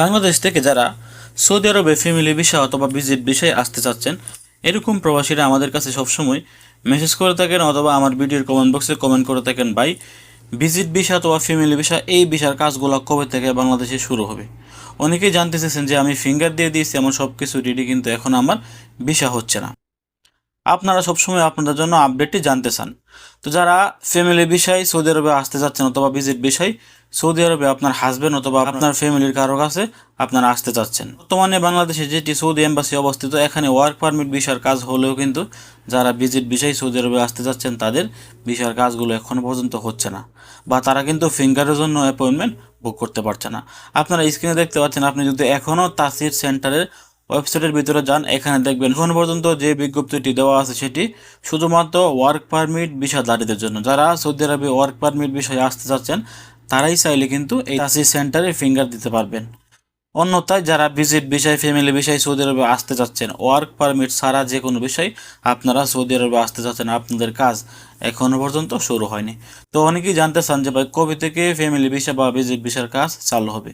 বাংলাদেশ থেকে যারা সৌদি আরবে ফ্যামিলি বিষয় অথবা ভিজিট বিষয়ে আসতে চাচ্ছেন, এরকম প্রবাসীরা আমাদের কাছে সবসময় মেসেজ করে থাকেন অথবা আমার ভিডিওর কমেন্ট বক্সে কমেন্ট করে থাকেন, ভাই ভিজিট ভিসা অথবা ফ্যামিলি ভিসা এই ভিসার কাজগুলো কবে থেকে বাংলাদেশে শুরু হবে? অনেকেই জানতে চেয়েছেন যে আমি ফিঙ্গার দিয়ে দিয়েছি, এমন সব কিছু রেডি কিন্তু এখন আমার ভিসা হচ্ছে না। আপনারা সবসময় আপনাদের জন্য আপডেটটি জানতে চান। তো যারা ফ্যামিলি বিষয় সৌদি আরবে আসতে চাচ্ছেন অথবা ভিজিট বিষয়, সৌদি আরবে আপনার হাজবেন্ড অথবা আপনার ফ্যামিলির কারও কাছে আপনারা আসতে চাচ্ছেন। বর্তমানে বাংলাদেশে যেটি সৌদি এম্বাসি অবস্থিত, এখানে ওয়ার্ক পারমিট ভিসার কাজ হলেও কিন্তু যারা ভিজিট বিষয় সৌদি আরবে আসতে চাচ্ছেন, তাদের ভিসার কাজগুলো এখনও পর্যন্ত হচ্ছে না বা তারা কিন্তু ফিঙ্গারের জন্য অ্যাপয়েন্টমেন্ট বুক করতে পারছে না। আপনারা স্ক্রিনে দেখতে পাচ্ছেন, আপনি যদি এখনও তাসির সেন্টারের ওয়েবসাইটের ভিতরে যান, এখানে দেখবেন এখন পর্যন্ত যে বিজ্ঞপ্তিটি দেওয়া আছে সেটি শুধুমাত্র ওয়ার্ক পারমিট বিষয়ধারীদের জন্য। যারা সৌদি আরবে ওয়ার্ক পারমিট বিষয়ে আসতে চাচ্ছেন, তারাই চাইলে কিন্তু এই তাসি সেন্টারে ফিঙ্গার দিতে পারবেন। অন্যথায় যারা ভিজিট বিষয়, ফ্যামিলি বিষয় সৌদি আরবে আসতে চাচ্ছেন, ওয়ার্ক পারমিট ছাড়া যে কোনো বিষয় আপনারা সৌদি আরবে আসতে চাচ্ছেন, আপনাদের কাজ। এখনও পর্যন্ত শুরু হয়নি। তো অনেকেই জানতে চান যে ভাই, কবে থেকে ফ্যামিলি ভিসা বা ভিজিট ভিসার কাজ চালু হবে?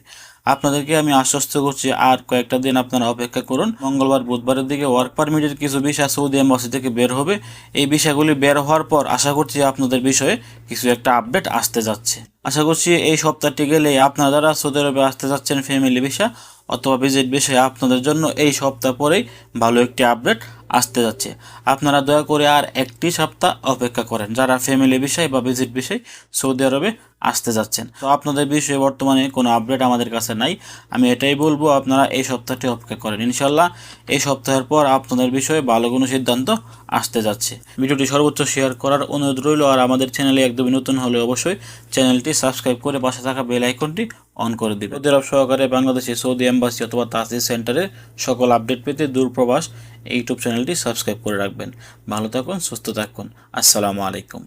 আপনাদেরকে আমি আশ্বস্ত করছি, আর কয়েকটা দিন আপনারা অপেক্ষা করুন। মঙ্গলবার, বুধবারের দিকে ওয়ার্ক পারমিটের কিছু ভিসা সৌদি এম্বাসি থেকে বের হবে। এই বিষয়গুলি বের হওয়ার পর আশা করছি আপনাদের বিষয়ে কিছু একটা আপডেট আসতে যাচ্ছে। আশা করছি এই সপ্তাহটি গেলে আপনারা যারা সৌদি আরবে আসতে যাচ্ছেন ফ্যামিলি ভিসা অথবা ভিজিট বিষয়ে আপনাদের জন্য এই সপ্তাহ পরেই ভালো একটি আপডেট আসতে যাচ্ছে। আপনারা দয়া করে আর একটি সপ্তাহ অপেক্ষা করেন। যারা ফ্যামিলি বিষয় বা ভিজিট বিষয় সৌদি আরবে আসতে যাচ্ছেন। তো আপনাদের বিষয়ে বর্তমানে কোনো আপডেট আমাদের কাছে নাই। আমি এটাই বলব, আপনারা এই সপ্তাহটি অপেক্ষা করেন। ইনশাল্লাহ এই সপ্তাহের পর আপনাদের বিষয়ে ভালো কোনো সিদ্ধান্ত আসতে যাচ্ছে। ভিডিওটি সর্বোচ্চ শেয়ার করার অনুরোধ রইল, আর আমাদের চ্যানেলে একদমই নতুন হলে অবশ্যই চ্যানেলটি সাবস্ক্রাইব করে পাশে থাকা বেল আইকনটি অন করে দিবে সৌদি আরব সহকারে বাংলাদেশে সৌদি এম্বাসি অথবা তাসির সেন্টারে সকল আপডেট পেতে দূরপ্রবাস ইউটিউব চ্যানেলটি সাবস্ক্রাইব করে রাখবেন। ভালো থাকুন সুস্থ থাকুন। আসসালামু আলাইকুম।